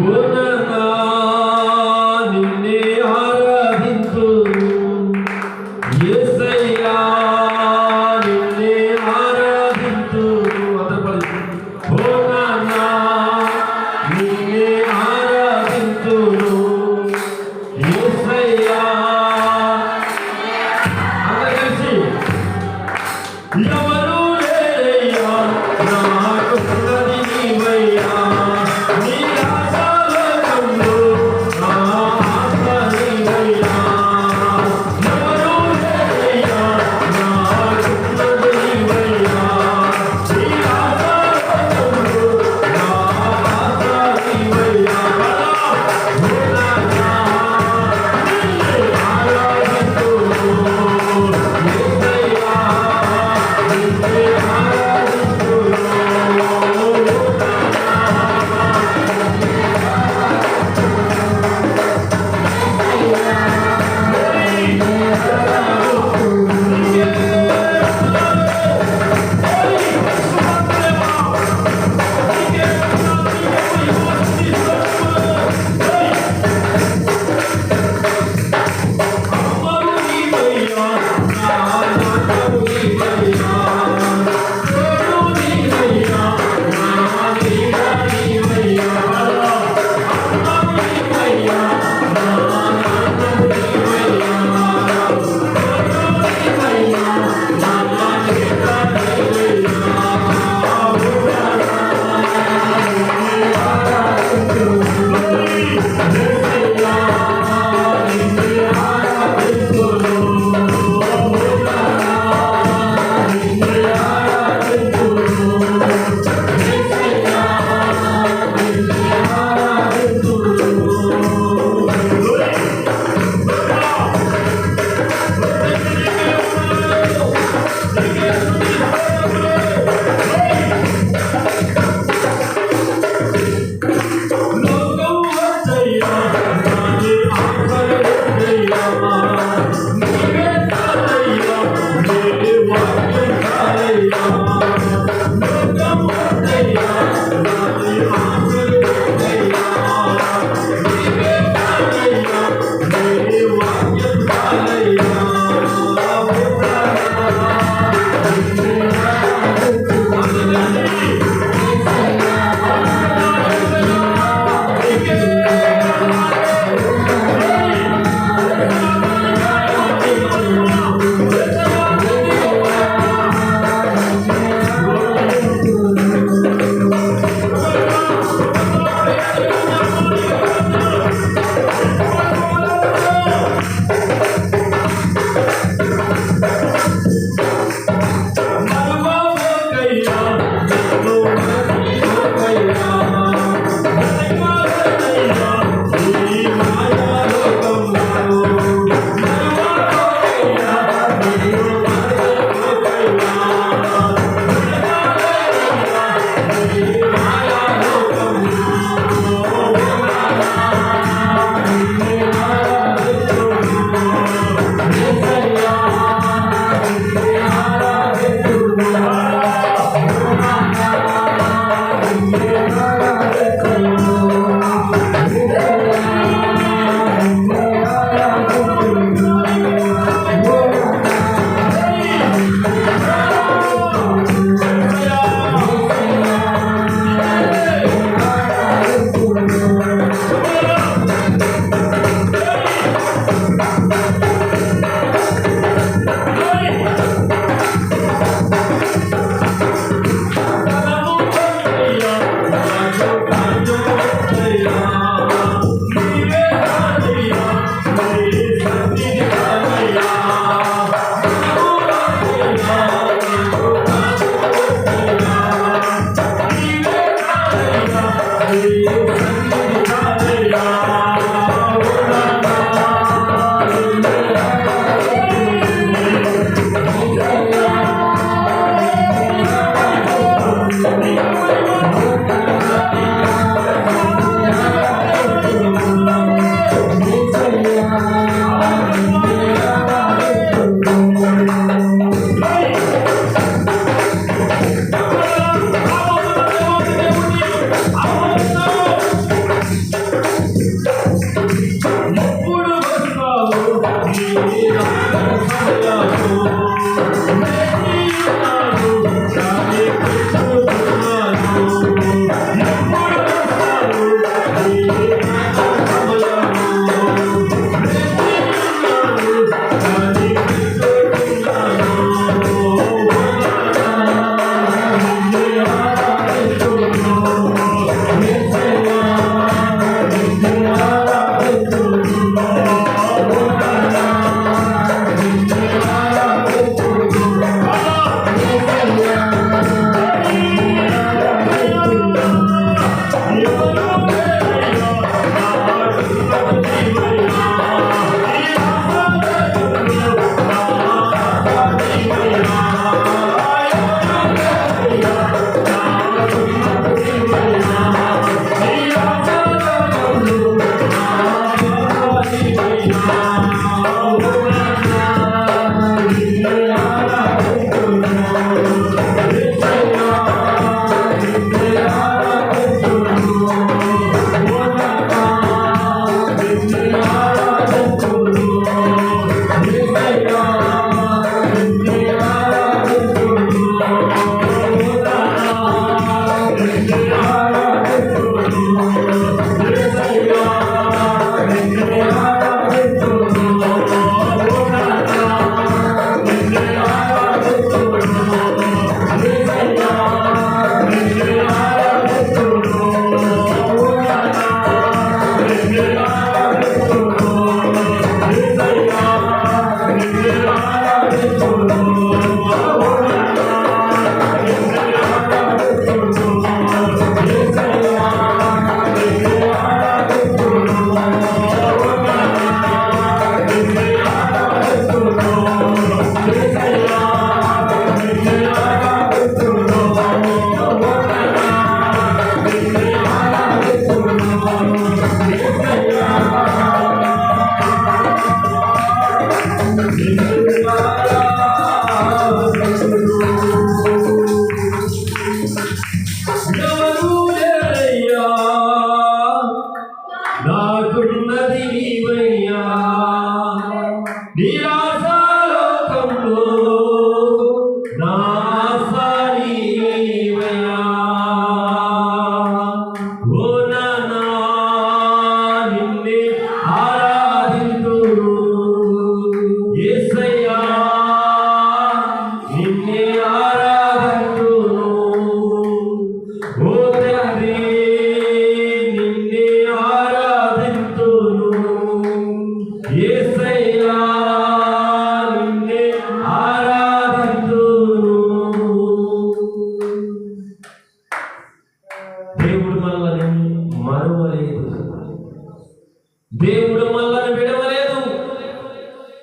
work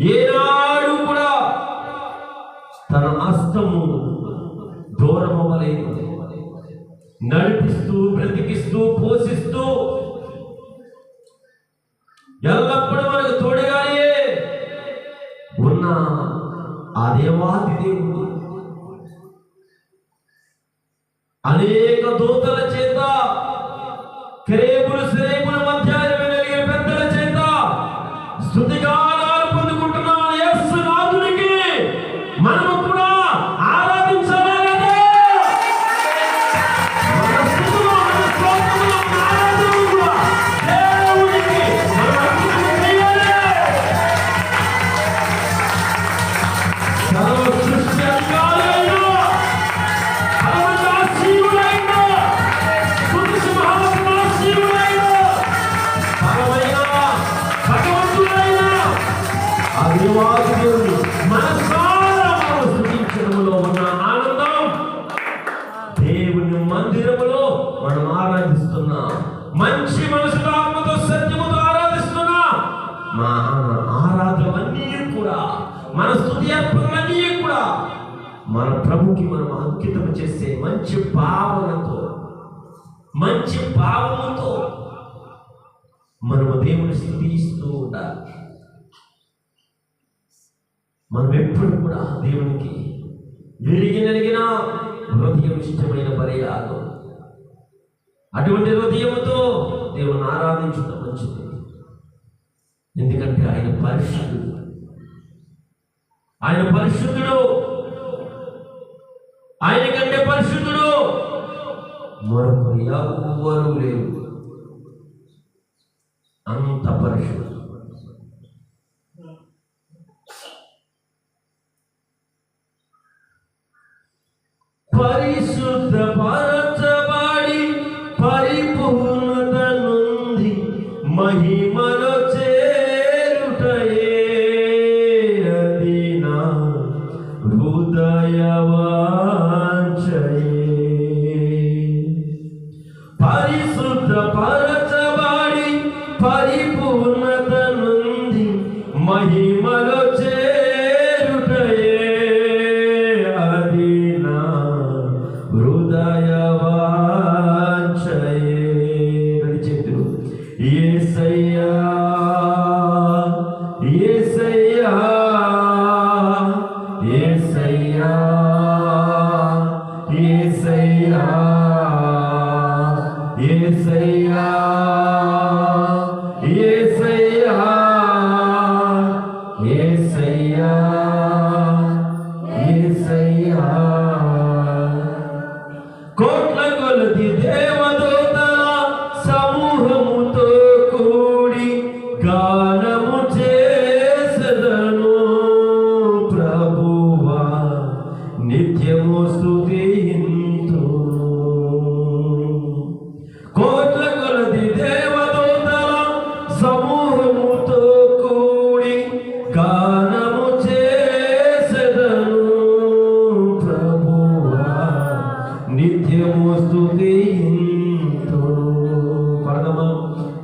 ఏనాడు కూడా తన అస్తము దూరమవ్వలేదు. నడిపిస్తూ బ్రతికిస్తూ పోషిస్తూ ఎల్లప్పుడూ మనకు తోడుగానే ఉన్న ఆ దేవాది దేవుడు. అనే అంకితం చేసే మంచి భావనతో మంచి భావముతో మనము దేవుని స్థుతిస్తూ ఉండాలి. మనం ఎప్పుడు కూడా దేవునికి విరిగి నలిగిన హృదయం ఇష్టమైన పర్యాలు అటువంటి హృదయంతో దేవుని ఆరాధించడం మంచిది. ఎందుకంటే ఆయన పరిశుద్ధుడు. ఆయన పరిశుద్ధుడు. ఆయన కంటే పరిశుద్ధుడు. మరొక ఎవరు లేరు. అంత పరిశుద్ధుడు. పరిశుద్ధ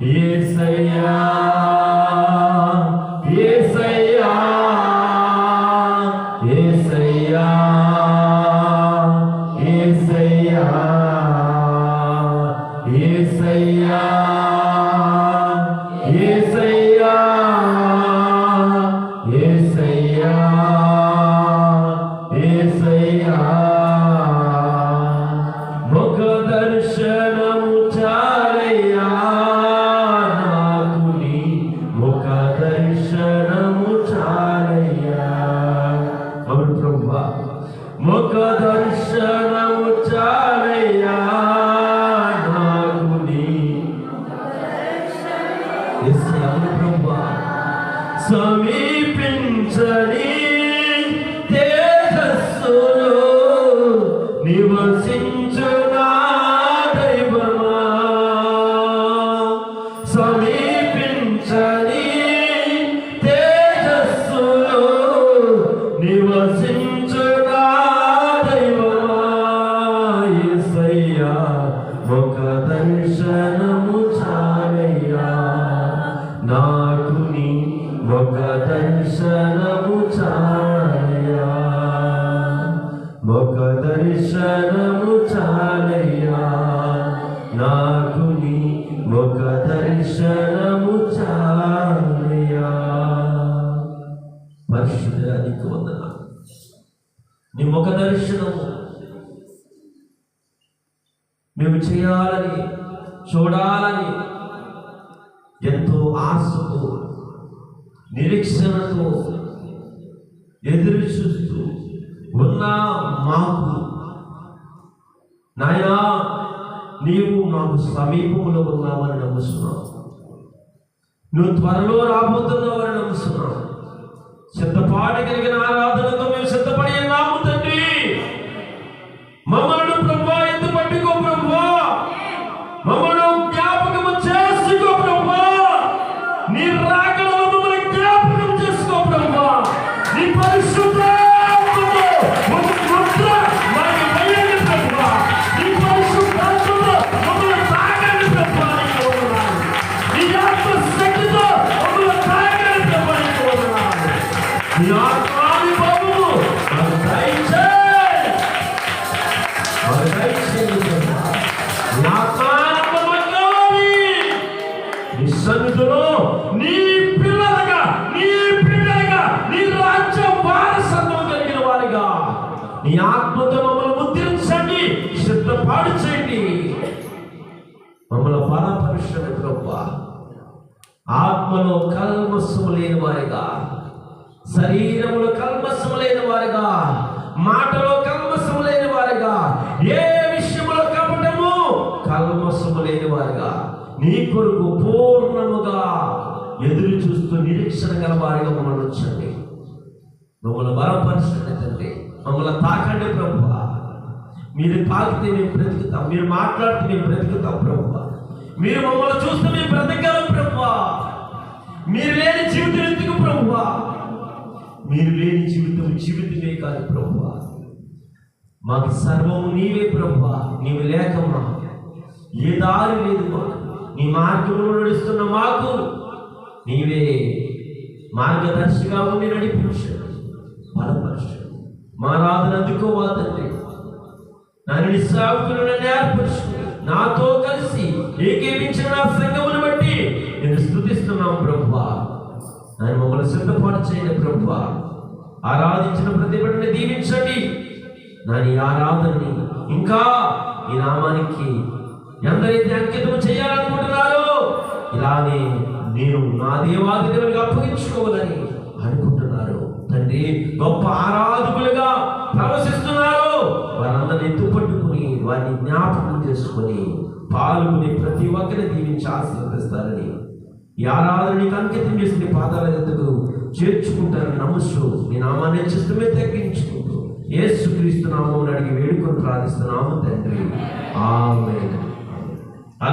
Isaiah. పరిశుద్ధుడా నీకు వందనాలు. నీ ముఖ దర్శనం మేము చేయాలని చూడాలని ఎంతో ఆశతో నిరీక్షణతో ఎదురు చూస్తూ ఉన్నా మాకు. నాయనా నీవు మాకు సమీపంలో ఉన్నావని నమ్ముస్తున్నావు నువ్వు త్వరలో రాబోతున్నావని నమ్ముస్తున్నావు సిద్ధపాటు కలిగిన నీ కొరకు పూర్ణముగా ఎదురు చూస్తూ నిరీక్షణ గల వారిగా మమ్మల్ని ఉంచండి. మమ్మల్ని బలపరచండి తండ్రి. మమ్మల్ని తాకండి ప్రభు మీరు తాకితే మేము బ్రతుకుతాం. మీరు మాట్లాడితే మేము బ్రతుకుతాం ప్రభు మీరు మమ్మల్ని చూస్తే మేము బ్రతకగలం ప్రభు మీరు లేని జీవితం ఎందుకు ప్రభు మీరు లేని జీవితం జీవితమే కాదు ప్రభు మాకు సర్వము నీవే ప్రభు నీవు లేక మాకు ఏ దారి లేదు మాకు. నీ మార్గంలో నడుస్తున్న మాకు నీవే మార్గదర్శిగా ఉండి నడిపించు. బలపరచండి మా రాధన అందుకోవా తండ్రి. నన్ను ఏర్పరచు. నాతో కలిసి ఏకీపించిన నా సంఘమును బట్టి నేను స్థుతిస్తున్నాం ప్రభువా. నన్ను మమ్మల్ని సిద్ధపాటు చేయండి ప్రభువా. ఆరాధించిన ప్రతి బిడ్డని దీవించండి. నా నీ ఆరాధనని ఇంకా ఈ నామానికి ఎందరైతే అంకితం చేయాలనుకుంటున్నారో ఇలానే నేను నా దేవాది దేవునికి అప్పగించుకోవాలని అనుకుంటున్నారు. తండ్రి గొప్ప ఆరాధకులుగా ప్రవశిస్తున్నారు వారందరిని ఎత్తుపట్టుకుని వారిని జ్ఞాపకం చేసుకొని పాల్గొని ప్రతి ఒక్కరిని దీవించి ఆశీర్వదిస్తారని ఈ ఆరాధనకి అంకితం చేసిన పాదాల ఎందుకు చేర్చుకుంటారని నమస్సు నీ నామాన్ని చిస్తమే తగ్గించుకుంటూ ఏసుక్రీస్తు నామం అడిగి వేడుకొని ప్రార్థిస్తున్నాము తండ్రి. ఆమె